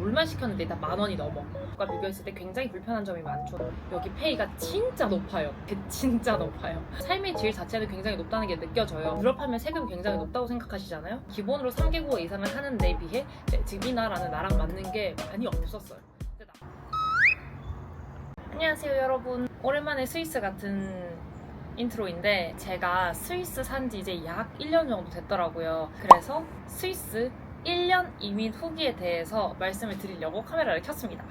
물만 시켰는데 일단 만 원이 넘어. 과 비교했을 때 굉장히 불편한 점이 많죠. 여기 페이가 진짜 높아요. 진짜 높아요. 삶의 질 자체는 굉장히 높다는 게 느껴져요. 유럽하면 세금 굉장히 높다고 생각하시잖아요. 기본으로 3개국 이상을 하는 데 비해 네, 지금 이 나라는 나랑 맞는 게 많이 없었어요. 안녕하세요 여러분. 오랜만에 스위스 같은 인트로인데 제가 스위스 산지 이제 약 1년 정도 됐더라고요. 그래서 스위스 1년 이민 후기에 대해서 말씀을 드리려고 카메라를 켰습니다.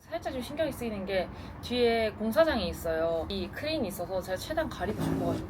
살짝 좀 신경이 쓰이는 게 뒤에 공사장이 있어요. 이 크레인이 있어서 제가 최대한 가리고 싶어가지고.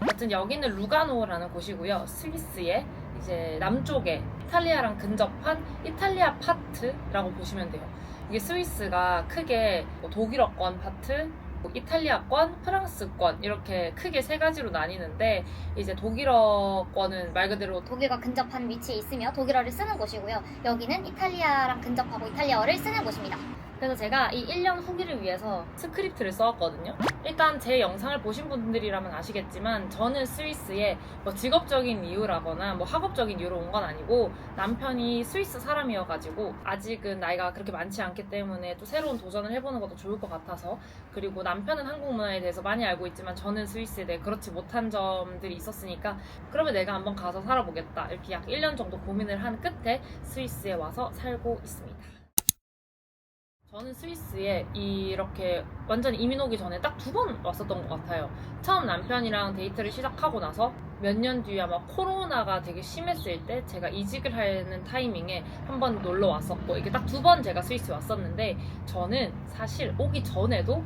하여튼 여기는 루가노라는 곳이고요. 스위스의 이제 남쪽에 이탈리아랑 근접한 이탈리아 파트라고 보시면 돼요. 이게 스위스가 크게 뭐 독일어권 파트, 뭐 이탈리아권, 프랑스권 이렇게 크게 세 가지로 나뉘는데 이제 독일어권은 말 그대로 독일과 근접한 위치에 있으며 독일어를 쓰는 곳이고요. 여기는 이탈리아랑 근접하고 이탈리아어를 쓰는 곳입니다. 그래서 제가 이 1년 후기를 위해서 스크립트를 써왔거든요. 일단 제 영상을 보신 분들이라면 아시겠지만 저는 스위스에 뭐 직업적인 이유라거나 뭐 학업적인 이유로 온 건 아니고 남편이 스위스 사람이어가지고 아직은 나이가 그렇게 많지 않기 때문에 또 새로운 도전을 해보는 것도 좋을 것 같아서 그리고 남편은 한국 문화에 대해서 많이 알고 있지만 저는 스위스에 대해 그렇지 못한 점들이 있었으니까 그러면 내가 한번 가서 살아보겠다 이렇게 약 1년 정도 고민을 한 끝에 스위스에 와서 살고 있습니다. 저는 스위스에 이렇게 완전히 이민 오기 전에 딱 두 번 왔었던 것 같아요. 처음 남편이랑 데이트를 시작하고 나서 몇 년 뒤에 아마 코로나가 되게 심했을 때 제가 이직을 하는 타이밍에 한 번 놀러 왔었고 이게 딱 두 번 제가 스위스에 왔었는데 저는 사실 오기 전에도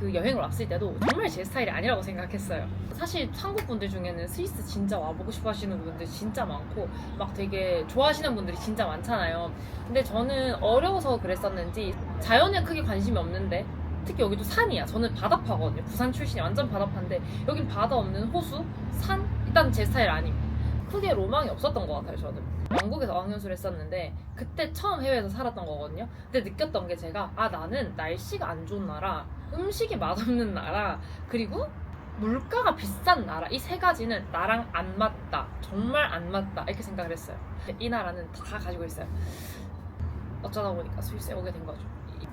그 여행을 왔을 때도 정말 제 스타일이 아니라고 생각했어요. 사실 한국 분들 중에는 스위스 진짜 와보고 싶어 하시는 분들 진짜 많고 막 되게 좋아하시는 분들이 진짜 많잖아요. 근데 저는 어려워서 그랬었는지 자연에 크게 관심이 없는데 특히 여기도 산이야. 저는 바다파거든요. 부산 출신이 완전 바다파인데 여긴 바다 없는 호수, 산 일단 제 스타일 아님. 크게 로망이 없었던 것 같아요. 저는 영국에서 어학연수를 했었는데 그때 처음 해외에서 살았던 거거든요. 근데 느꼈던 게 제가 아 나는 날씨가 안 좋은 나라, 음식이 맛없는 나라, 그리고 물가가 비싼 나라 이 세 가지는 나랑 안 맞다 정말 안 맞다 이렇게 생각을 했어요. 이 나라는 다 가지고 있어요. 어쩌다 보니까 스위스에 오게 된 거죠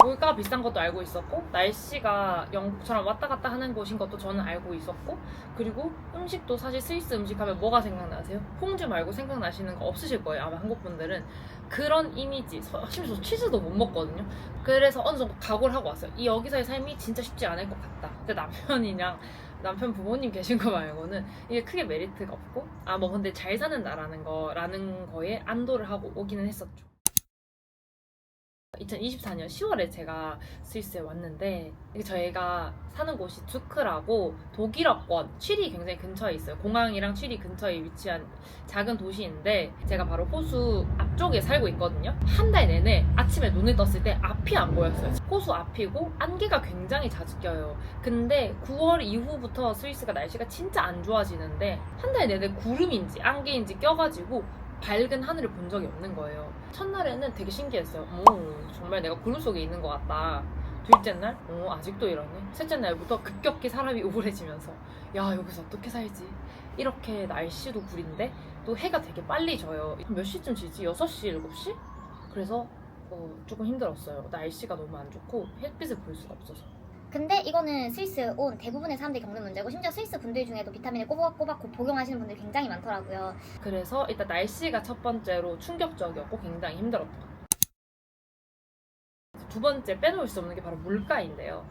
물가가 비싼 것도 알고 있었고 날씨가 영국처럼 왔다 갔다 하는 곳인 것도 저는 알고 있었고 그리고 음식도 사실 스위스 음식 하면 뭐가 생각나세요? 퐁듀 말고 생각나시는 거 없으실 거예요 아마 한국 분들은 그런 이미지 서- 심지어 저 치즈도 못 먹거든요 그래서 어느 정도 각오를 하고 왔어요 이 여기서의 삶이 진짜 쉽지 않을 것 같다 근데 남편이랑 남편 부모님 계신 거 말고는 이게 크게 메리트가 없고 아 뭐 근데 잘 사는 나라는 거라는 거에 안도를 하고 오기는 했었죠. 2024년 10월에 제가 스위스에 왔는데 저희가 사는 곳이 투크라고 독일어권 취리 굉장히 근처에 있어요. 공항이랑 취리 근처에 위치한 작은 도시인데 제가 바로 호수 앞쪽에 살고 있거든요. 한 달 내내 아침에 눈을 떴을 때 앞이 안 보였어요. 호수 앞이고 안개가 굉장히 자주 껴요. 근데 9월 이후부터 스위스가 날씨가 진짜 안 좋아지는데 한 달 내내 구름인지 안개인지 껴가지고 밝은 하늘을 본 적이 없는 거예요. 첫날에는 되게 신기했어요. 오, 정말 내가 구름 속에 있는 것 같다. 둘째 날, 오, 아직도 이러네. 셋째 날부터 급격히 사람이 우울해지면서, 야, 여기서 어떻게 살지? 이렇게 날씨도 구린데, 또 해가 되게 빨리 져요. 몇 시쯤 지지? 6시, 7시? 그래서, 어, 조금 힘들었어요. 날씨가 너무 안 좋고, 햇빛을 볼 수가 없어서. 근데 이거는 스위스 온 대부분의 사람들이 겪는 문제고 심지어 스위스 분들 중에도 비타민을 꼬박꼬박 복용하시는 분들이 굉장히 많더라고요. 그래서 일단 날씨가 첫 번째로 충격적이었고 굉장히 힘들었다. 두 번째 빼놓을 수 없는 게 바로 물가인데요.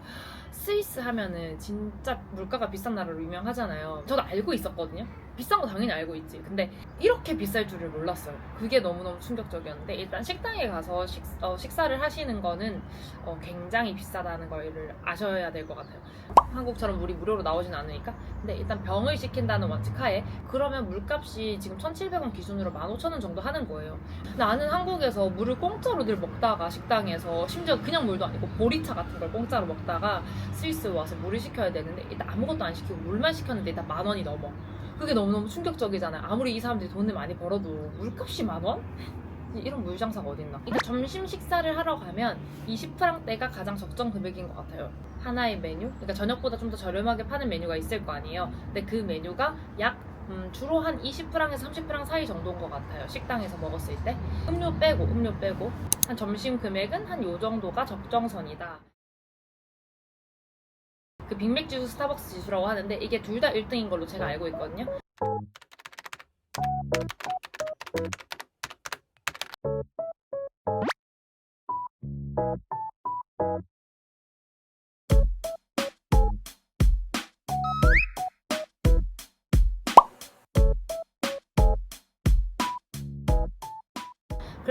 스위스 하면은 진짜 물가가 비싼 나라로 유명하잖아요. 저도 알고 있었거든요. 비싼 거 당연히 알고 있지. 근데 이렇게 비쌀 줄을 몰랐어요. 그게 너무너무 충격적이었는데 일단 식당에 가서 식, 어, 식사를 하시는 거는 어, 굉장히 비싸다는 걸 아셔야 될 것 같아요. 한국처럼 물이 무료로 나오진 않으니까. 근데 일단 병을 시킨다는 원칙하에 그러면 물값이 지금 1,700원 기준으로 15,000원 정도 하는 거예요. 나는 한국에서 물을 공짜로 늘 먹다가 식당에서 심지어 그냥 물도 아니고 보리차 같은 걸 공짜로 먹다가 스위스 와서 물을 시켜야 되는데 일단 아무것도 안 시키고 물만 시켰는데 일단 만 원이 넘어. 그게 너무너무 충격적이잖아요. 아무리 이 사람들이 돈을 많이 벌어도 물값이 만 원? 이런 물장사가 어딨나? 일단 점심 식사를 하러 가면 20프랑대가 가장 적정 금액인 것 같아요. 하나의 메뉴? 그러니까 저녁보다 좀 더 저렴하게 파는 메뉴가 있을 거 아니에요. 근데 그 메뉴가 약 음, 주로 한 20프랑에서 30프랑 사이 정도인 것 같아요. 식당에서 먹었을 때. 음료 빼고, 음료 빼고. 한 점심 금액은 한 요 정도가 적정선이다. 그 빅맥 지수, 스타벅스 지수라고 하는데 이게 둘 다 1등인 걸로 제가 알고 있거든요.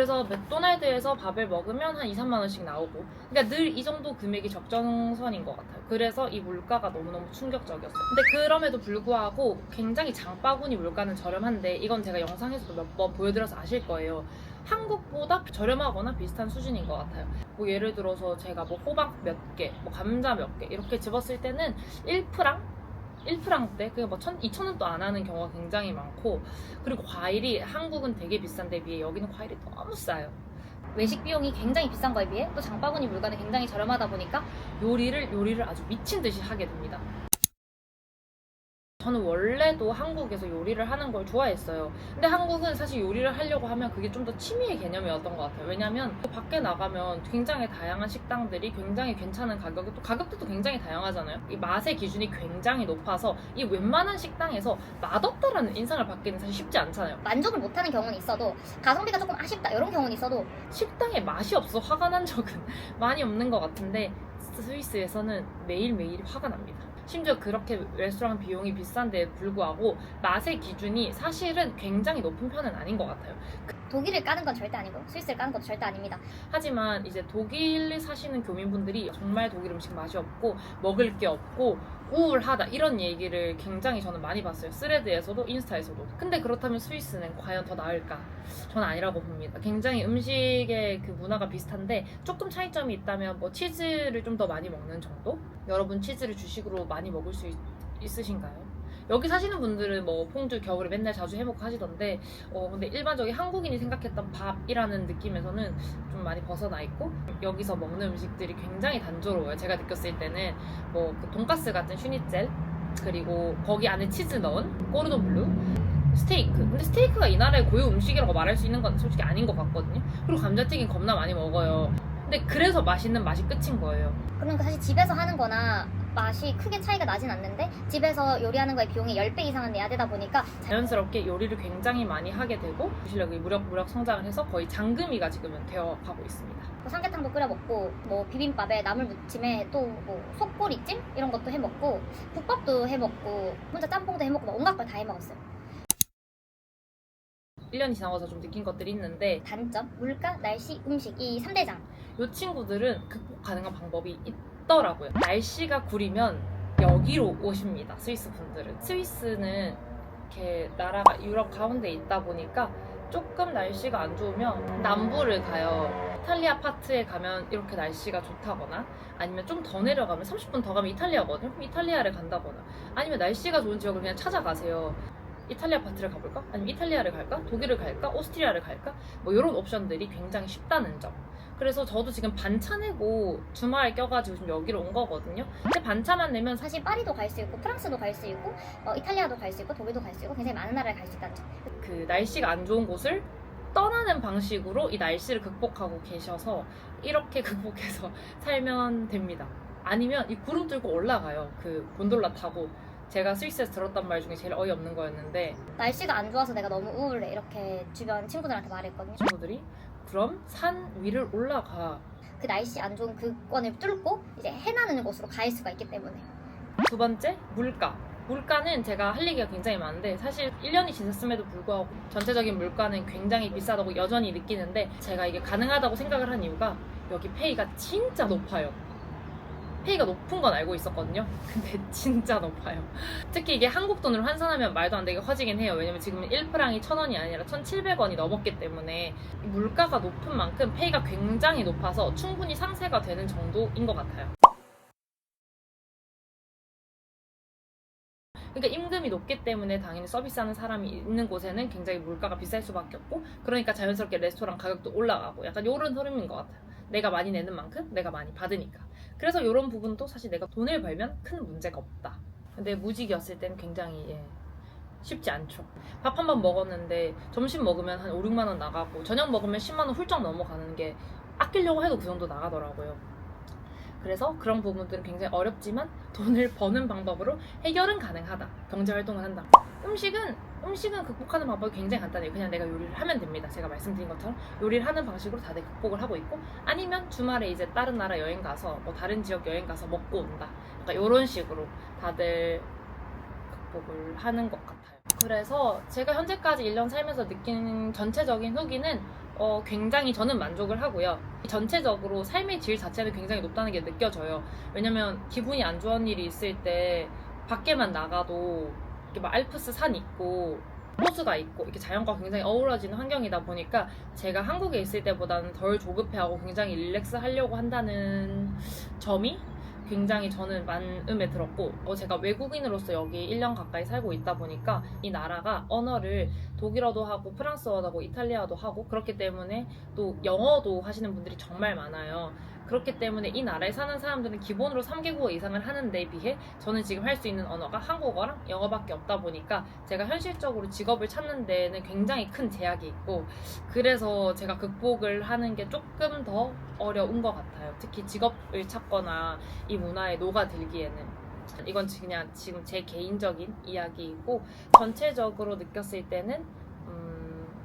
그래서 맥도날드에서 밥을 먹으면 한 2, 3만 원씩 나오고 그러니까 늘 이 정도 금액이 적정선인 것 같아요. 그래서 이 물가가 너무너무 충격적이었어요. 근데 그럼에도 불구하고 굉장히 장바구니 물가는 저렴한데 이건 제가 영상에서도 몇 번 보여드려서 아실 거예요. 한국보다 저렴하거나 비슷한 수준인 것 같아요. 뭐 예를 들어서 제가 뭐 호박 몇 개, 뭐 감자 몇 개 이렇게 집었을 때는 1프랑 1프랑대 그게 뭐 1,000, 2,000원도 안 하는 경우가 굉장히 많고 그리고 과일이 한국은 되게 비싼데 비해 여기는 과일이 너무 싸요. 외식 비용이 굉장히 비싼 거에 비해 또 장바구니 물건이 굉장히 저렴하다 보니까 요리를 요리를 아주 미친 듯이 하게 됩니다. 저는 원래도 한국에서 요리를 하는 걸 좋아했어요. 근데 한국은 사실 요리를 하려고 하면 그게 좀 더 취미의 개념이었던 것 같아요. 왜냐면 밖에 나가면 굉장히 다양한 식당들이 굉장히 괜찮은 가격이 또 가격대도 굉장히 다양하잖아요. 이 맛의 기준이 굉장히 높아서 이 웬만한 식당에서 맛없다라는 인상을 받기는 사실 쉽지 않잖아요. 만족을 못하는 경우는 있어도 가성비가 조금 아쉽다 이런 경우는 있어도 식당에 맛이 없어 화가 난 적은 많이 없는 것 같은데 스위스에서는 매일매일 화가 납니다. 심지어 그렇게 레스토랑 비용이 비싼데 불구하고 맛의 기준이 사실은 굉장히 높은 편은 아닌 것 같아요. 독일을 까는 건 절대 아니고 스위스를 까는 것도 절대 아닙니다. 하지만 이제 독일에 사시는 교민분들이 정말 독일 음식 맛이 없고 먹을 게 없고 우울하다 이런 얘기를 굉장히 저는 많이 봤어요. 스레드에서도 인스타에서도. 근데 그렇다면 스위스는 과연 더 나을까? 저는 아니라고 봅니다. 굉장히 음식의 그 문화가 비슷한데 조금 차이점이 있다면 뭐 치즈를 좀 더 많이 먹는 정도? 여러분 치즈를 주식으로 많이 먹을 수 있, 있으신가요? 여기 사시는 분들은 뭐 퐁듀 겨울에 맨날 자주 해먹고 하시던데 어 근데 일반적인 한국인이 생각했던 밥이라는 느낌에서는 좀 많이 벗어나 있고 여기서 먹는 음식들이 굉장히 단조로워요. 제가 느꼈을 때는 뭐 그 돈가스 같은 슈니첼 그리고 거기 안에 치즈 넣은 꼬르돈 블루 스테이크. 근데 스테이크가 이 나라의 고유 음식이라고 말할 수 있는 건 솔직히 아닌 것 같거든요. 그리고 감자튀김 겁나 많이 먹어요. 근데 그래서 맛있는 맛이 끝인 거예요. 그러니까 사실 집에서 하는 거나 맛이 크게 차이가 나진 않는데 집에서 요리하는 거에 비용이 10배 이상은 내야 되다 보니까 자연스럽게 요리를 굉장히 많이 하게 되고 실력이 무럭무럭 성장을 해서 거의 장금이가 지금은 되어 가고 있습니다. 뭐 삼계탕도 끓여 먹고 뭐 비빔밥에 나물 무침에 또 뭐 속꼬리찜 이런 것도 해 먹고 국밥도 해 먹고 혼자 짬뽕도 해 먹고 막 온갖 걸 다 해 먹었어요. 1년이 지나서 좀 느낀 것들이 있는데 단점, 물가, 날씨, 음식 이 3대장. 이 친구들은 극복 가능한 방법이 있 더라고요. 날씨가 구리면 여기로 오십니다. 스위스 분들은. 스위스는 이렇게 나라가 유럽 가운데 있다 보니까 조금 날씨가 안 좋으면 남부를 가요. 이탈리아 파트에 가면 이렇게 날씨가 좋다거나 아니면 좀 더 내려가면 30분 더 가면 이탈리아거든요. 그럼 이탈리아를 간다거나 아니면 날씨가 좋은 지역을 그냥 찾아가세요. 이탈리아 파트를 가볼까? 아니면 이탈리아를 갈까? 독일을 갈까? 오스트리아를 갈까? 뭐 이런 옵션들이 굉장히 쉽다는 점. 그래서 저도 지금 반차 내고 주말 껴가지고 지금 여기로 온 거거든요. 근데 반차만 내면 사실 파리도 갈 수 있고 프랑스도 갈 수 있고 어, 이탈리아도 갈 수 있고 독일도 갈 수 있고 굉장히 많은 나라를 갈 수 있다는 점. 그 날씨가 안 좋은 곳을 떠나는 방식으로 이 날씨를 극복하고 계셔서 이렇게 극복해서 살면 됩니다. 아니면 이 구름 뚫고 올라가요. 그 곤돌라 타고 제가 스위스에서 들었던 말 중에 제일 어이없는 거였는데 날씨가 안 좋아서 내가 너무 우울해 이렇게 주변 친구들한테 말했거든요. 친구들이 그럼 산 위를 올라가. 그 날씨 안 좋은 그권을 뚫고 이제 해나는 곳으로 갈 수가 있기 때문에. 두 번째 물가. 물가는 제가 할 얘기가 굉장히 많은데 사실 1년이 지났음에도 불구하고 전체적인 물가는 굉장히 비싸다고 여전히 느끼는데 제가 이게 가능하다고 생각을 한 이유가 여기 페이가 진짜 높아요 페이가 높은 건 알고 있었거든요. 근데 진짜 높아요. 특히 이게 한국 돈으로 환산하면 말도 안 되게 커지긴 해요. 왜냐면 지금 1프랑이 1000원이 아니라 1700원이 넘었기 때문에 물가가 높은 만큼 페이가 굉장히 높아서 충분히 상세가 되는 정도인 것 같아요 그러니까 임금이 높기 때문에 당연히 서비스하는 사람이 있는 곳에는 굉장히 물가가 비쌀 수밖에 없고 그러니까 자연스럽게 레스토랑 가격도 올라가고 약간 이런 흐름인 것 같아요. 내가 많이 내는 만큼 내가 많이 받으니까. 그래서 이런 부분도 사실 내가 돈을 벌면 큰 문제가 없다. 근데 무직이었을 때는 굉장히 예, 쉽지 않죠. 밥 한 번 먹었는데 점심 먹으면 한 5, 6만 원 나가고 저녁 먹으면 10만 원 훌쩍 넘어가는 게 아끼려고 해도 그 정도 나가더라고요. 그래서 그런 부분들은 굉장히 어렵지만 돈을 버는 방법으로 해결은 가능하다. 경제 활동을 한다. 음식은 음식은 극복하는 방법이 굉장히 간단해요. 그냥 내가 요리를 하면 됩니다. 제가 말씀드린 것처럼 요리를 하는 방식으로 다들 극복을 하고 있고 아니면 주말에 이제 다른 나라 여행 가서 뭐 다른 지역 여행 가서 먹고 온다. 약간 이런 식으로 다들 극복을 하는 것 같아요. 그래서 제가 현재까지 1년 살면서 느낀 전체적인 후기는 어, 굉장히 저는 만족을 하고요. 전체적으로 삶의 질 자체는 굉장히 높다는 게 느껴져요. 왜냐면 기분이 안 좋은 일이 있을 때 밖에만 나가도 이렇게 막 알프스 산 있고 호수가 있고 이렇게 자연과 굉장히 어우러지는 환경이다 보니까 제가 한국에 있을 때보다는 덜 조급해하고 굉장히 릴렉스 하려고 한다는 점이 굉장히 저는 마음에 들었고 어, 제가 외국인으로서 여기 1년 가까이 살고 있다 보니까 이 나라가 언어를 독일어도 하고 프랑스어도 하고 이탈리아도 하고 그렇기 때문에 또 영어도 하시는 분들이 정말 많아요. 그렇기 때문에 이 나라에 사는 사람들은 기본으로 3개국어 이상을 하는 데 비해 저는 지금 할 수 있는 언어가 한국어랑 영어밖에 없다 보니까 제가 현실적으로 직업을 찾는 데는 굉장히 큰 제약이 있고 그래서 제가 극복을 하는 게 조금 더 어려운 것 같아요. 특히 직업을 찾거나 이 문화에 녹아들기에는. 이건 그냥 지금 제 개인적인 이야기이고 전체적으로 느꼈을 때는 음,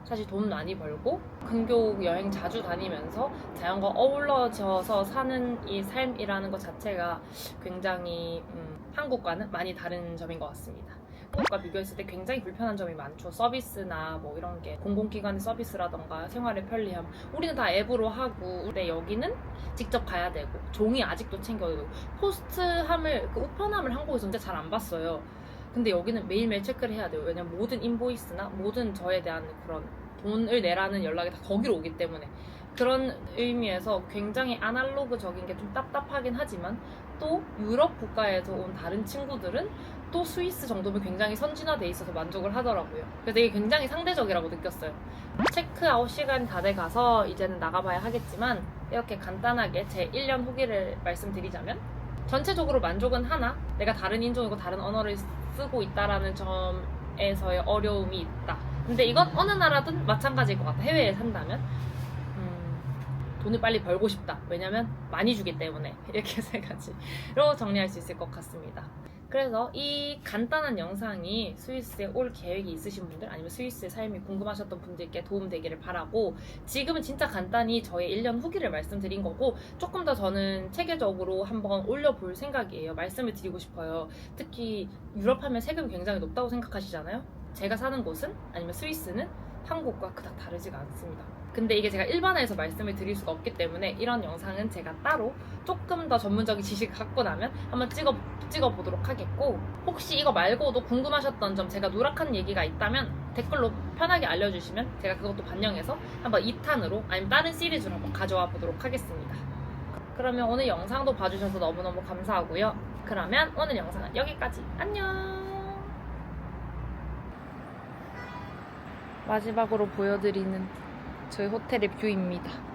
사실 돈 많이 벌고 근교 여행 자주 다니면서 자연과 어우러져서 사는 이 삶이라는 것 자체가 굉장히 음, 한국과는 많이 다른 점인 것 같습니다. 한국과 비교했을 때 굉장히 불편한 점이 많죠. 서비스나 뭐 이런 게 공공기관의 서비스라던가 생활의 편리함. 우리는 다 앱으로 하고 근데 여기는 직접 가야 되고 종이 아직도 챙겨야 되고 포스트함을 그 우편함을 한국에서 진짜 잘 안 봤어요. 근데 여기는 매일매일 체크를 해야 돼요. 왜냐면 모든 인보이스나 모든 저에 대한 그런 돈을 내라는 연락이 다 거기로 오기 때문에 그런 의미에서 굉장히 아날로그적인 게 좀 답답하긴 하지만 또 유럽 국가에서 온 다른 친구들은 또 스위스 정도면 굉장히 선진화돼 있어서 만족을 하더라고요. 그래서 이게 굉장히 상대적이라고 느꼈어요. 체크아웃 시간이 다 돼 가서 이제는 나가봐야 하겠지만 이렇게 간단하게 제 1년 후기를 말씀드리자면 전체적으로 만족은 하나 내가 다른 인종이고 다른 언어를 쓰고 있다라는 점에서의 어려움이 있다. 근데 이건 어느 나라든 마찬가지일 것 같아. 해외에 산다면. 음, 돈을 빨리 벌고 싶다. 왜냐면 많이 주기 때문에. 이렇게 세 가지로 정리할 수 있을 것 같습니다. 그래서 이 간단한 영상이 스위스에 올 계획이 있으신 분들 아니면 스위스의 삶이 궁금하셨던 분들께 도움되기를 바라고 지금은 진짜 간단히 저의 1년 후기를 말씀드린 거고 조금 더 저는 체계적으로 한번 올려볼 생각이에요. 말씀을 드리고 싶어요. 특히 유럽 하면 세금이 굉장히 높다고 생각하시잖아요. 제가 사는 곳은 아니면 스위스는 한국과 그닥 다르지가 않습니다. 근데 이게 제가 일반화해서 말씀을 드릴 수가 없기 때문에 이런 영상은 제가 따로 조금 더 전문적인 지식을 갖고 나면 한번 찍어, 찍어 보도록 하겠고 혹시 이거 말고도 궁금하셨던 점 제가 누락한 얘기가 있다면 댓글로 편하게 알려주시면 제가 그것도 반영해서 한번 2탄으로 아니면 다른 시리즈로 한번 가져와 보도록 하겠습니다. 그러면 오늘 영상도 봐주셔서 너무너무 감사하고요. 그러면 오늘 영상은 여기까지. 안녕! 마지막으로 보여드리는 저희 호텔의 뷰입니다.